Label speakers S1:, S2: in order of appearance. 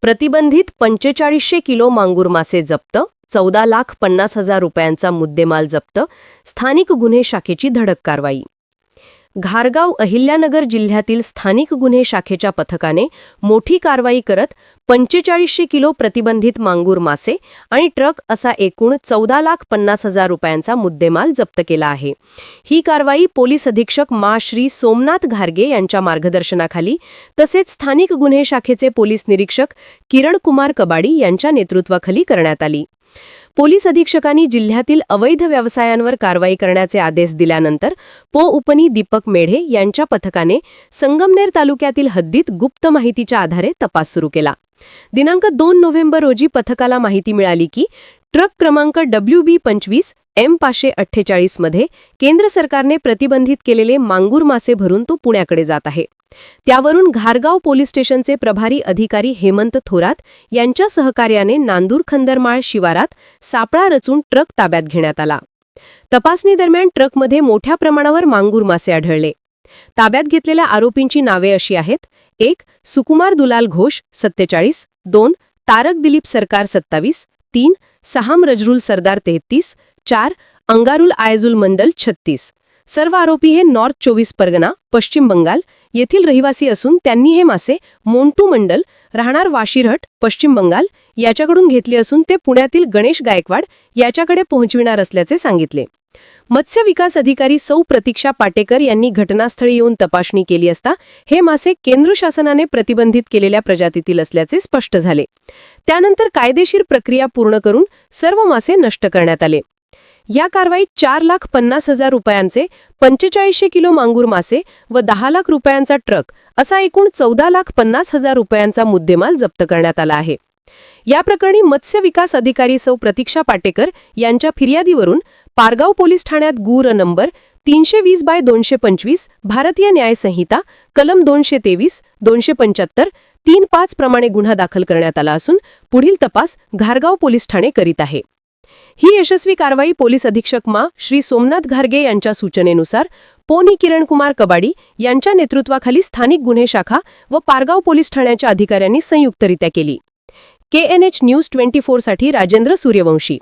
S1: प्रतिबंधित पंचेचाळीसशे किलो मांगूर मासे जप्त चौदा लाख पन्नास हजार रुपयांचा मुद्देमाल जप्त स्थानिक गुन्हे शाखेची धडक कारवाई. घारगाव अहिल्यानगर जिल्ह्यातील स्थानिक गुन्हे शाखेच्या पथकाने मोठी कारवाई करत पंचेचाळीसशे किलो प्रतिबंधित मांगूर मासे आणि ट्रक असा एकूण चौदा लाख पन्नास हजार रुपयांचा मुद्देमाल जप्त केला आहे. ही कारवाई पोलीस अधीक्षक मा. श्री. सोमनाथ घारगे यांच्या मार्गदर्शनाखाली तसेच स्थानिक गुन्हे शाखेचे पोलीस निरीक्षक किरण कुमार कबाडी यांच्या नेतृत्वाखाली करण्यात आली. पोलीस अधीक्षकांनी जिल्ह्यातील अवैध व्यवसायांवर कारवाई करण्याचे आदेश दिल्यानंतर पो उपनी दीपक मेढे यांच्या पथकाने संगमनेर तालुक्यातील हद्दीत गुप्त माहितीच्या आधारे तपास सुरू केला. दिनांक दोन नोव्हेंबर रोजी पथकाला माहिती मिळाली की ट्रक क्रमांक डब्ल्यू बी पंचवीस एम पाचशे अठ्ठेचाळीसमध्ये केंद्र सरकारने प्रतिबंधित केलेले मांगूर मासे भरून तो पुण्याकडे जात आहे. त्यावरून घारगाव पोलीस स्टेशनचे प्रभारी अधिकारी हेमंत थोरात यांच्या सहकार्याने नांदूर खंदरमाळ शिवारात सापळा रचून ट्रक ताब्यात घेण्यात आला. तपासणीदरम्यान ट्रकमध्ये मोठ्या प्रमाणावर मांगूर मासे आढळले. ताब्यात घेतलेल्या आरोपींची नावे अशी आहेत. एक सुकुमार दुलाल घोष सत्तेचाळीस. दोन तारक दिलीप सरकार सत्तावीस. तीन सहाम रजरुल सरदार तेहतीस. चार अंगारुल आयजुल मंडल छत्तीस. सर्व आरोपी हे नॉर्थ चोवीस परगणा पश्चिम बंगाल येथील रहिवासी असून त्यांनी हे मासे मोंटू मंडल राहणार वाशिरहट पश्चिम बंगाल याच्याकडून घेतले असून ते पुण्यातील गणेश गायकवाड याच्याकडे पोहोचविणार असल्याचे सांगितले. मत्स्य विकास अधिकारी सौ प्रतीक्षा पाटेकर यांनी घटनास्थळी येऊन तपासणी केली असता हे मासे केंद्र शासनाने प्रतिबंधित केलेल्या प्रजातीतील असल्याचे स्पष्ट झाले. त्यानंतर कायदेशीर प्रक्रिया पूर्ण करून सर्व मासे नष्ट करण्यात आले. या कारवाईत चार लाख पन्नास हजार रुपयांचे पंचेचाळीसशे किलो मांगूर मासे व दहा लाख रुपयांचा ट्रक असा एकूण चौदा लाख पन्नास हजार रुपयांचा मुद्देमाल जप्त करण्यात आला आहे. या प्रकरणी मत्स्य विकास अधिकारी सौ प्रतीक्षा पाटेकर यांच्या फिर्यादीवरून पारगाव पोलीस ठाण्यात गुर नंबर तीनशे वीस बाय दोनशे पंचवीस भारतीय न्यायसंहिता कलम दोनशे तेवीस दोनशे पंच्याहत्तर तीन पाच प्रमाणे गुन्हा दाखल करण्यात आला असून पुढील तपास घारगाव पोलीस ठाणे करीत आहे. ही यशस्वी कारवाई पोलीस अधीक्षक मा. श्री सोमनाथ घारगे यांच्या सूचनेनुसार पोनी किरण कुमार कबाडी यांच्या नेतृत्वाखाली स्थानिक गुन्हे शाखा व पारगाव पोलीस ठाण्याच्या अधिकाऱ्यांनी संयुक्तरित्या केली. केएनएच न्यूज ट्वेंटी साठी राजेंद्र सूर्यवंशी.